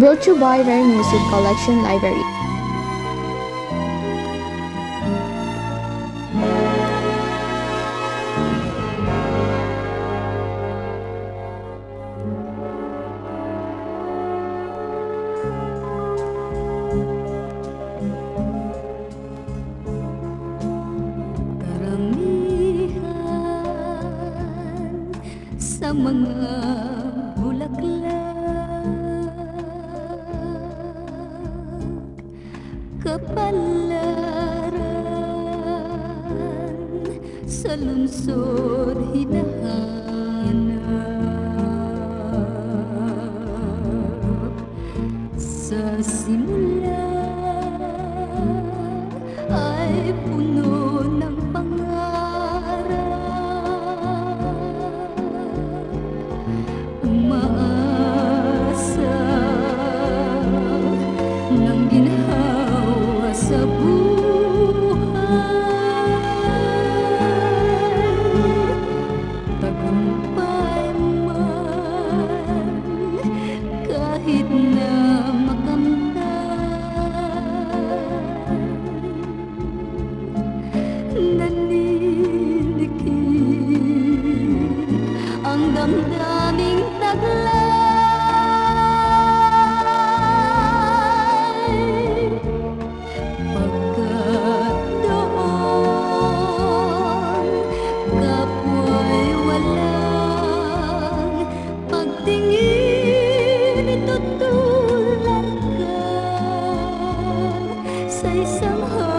Brought to you by Rare Music Collection Library. Sa mga bulaklak. Kapalaran sa lungsod hinahanap. Sa simula ay puno ng ng ginhawa sa buhay. Tagumpay man kahit na makamtan 碎心好。